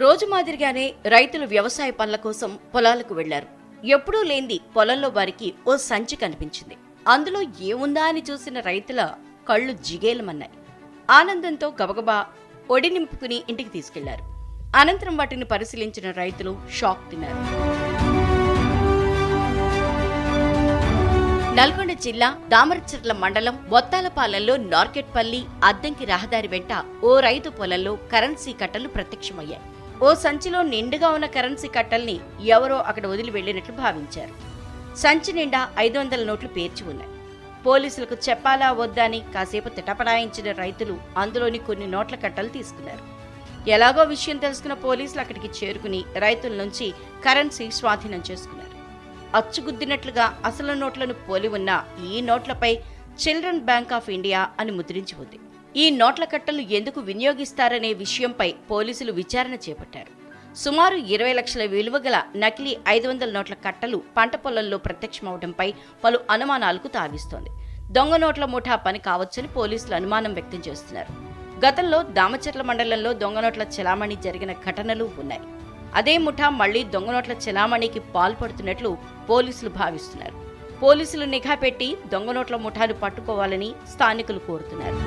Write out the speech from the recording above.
రోజు మాదిరిగానే రైతులు వ్యవసాయ పనుల కోసం పొలాలకు వెళ్ళారు. ఎప్పుడూ లేంది పొలంలో వారికి ఓ సంచి కనిపించింది. అందులో ఏముందా అని చూసిన రైతుల కళ్ళు జిగేలమన్నాయి. ఆనందంతో గబగబా ఒడి నింపుకుని ఇంటికి తీసుకెళ్ళారు. అనంతరం వాటిని పరిశీలించిన రైతులు షాక్ తిన్నారు. నల్గొండ జిల్లా దామరచర్ల మండలం బొత్తాలపాలెంలో నార్కెట్పల్లి అద్దంకి రహదారి వెంట ఓ రైతు పొలంలో కరెన్సీ కట్టలు ప్రత్యక్షమయ్యాయి. ఓ సంచిలో నిండుగా ఉన్న కరెన్సీ కట్టల్ని ఎవరో అక్కడ వదిలి వెళ్ళినట్లు భావించారు. సంచి నిండా ఐదు వందల నోట్లు పేర్చి ఉన్నాయి. పోలీసులకు చెప్పాలా వద్దా అని కాసేపు తిటపడాయించిన రైతులు అందులోని కొన్ని నోట్ల కట్టలు తీసుకున్నారు. ఎలాగో విషయం తెలుసుకున్న పోలీసులు అక్కడికి చేరుకుని రైతుల నుంచి కరెన్సీ స్వాధీనం చేసుకున్నారు. అచ్చుగుద్దినట్లుగా అసలు నోట్లను పోలి ఉన్న ఈ నోట్లపై చిల్డ్రన్ బ్యాంక్ ఆఫ్ ఇండియా అని ముద్రించి ఉంది. ఈ నోట్ల కట్టలు ఎందుకు వినియోగిస్తారనే విషయంపై పోలీసులు విచారణ చేపట్టారు. సుమారు ఇరవై లక్షల విలువ గల నకిలీ ఐదు వందల నోట్ల కట్టలు పంట పొలంలో ప్రత్యక్షమవడంపై పలు అనుమానాలకు తావిస్తోంది. దొంగ నోట్ల ముఠా పని కావచ్చని పోలీసులు అనుమానం వ్యక్తం చేస్తున్నారు. గతంలో దామచర్ల మండలంలో దొంగ నోట్ల చెలామణి జరిగిన ఘటనలు ఉన్నాయి. అదే ముఠా మళ్ళీ దొంగ నోట్ల చెలామణికి పాల్పడుతున్నట్లు పోలీసులు భావిస్తున్నారు. పోలీసులు నిఘా పెట్టి దొంగ నోట్ల ముఠాను పట్టుకోవాలని స్థానికులు కోరుతున్నారు.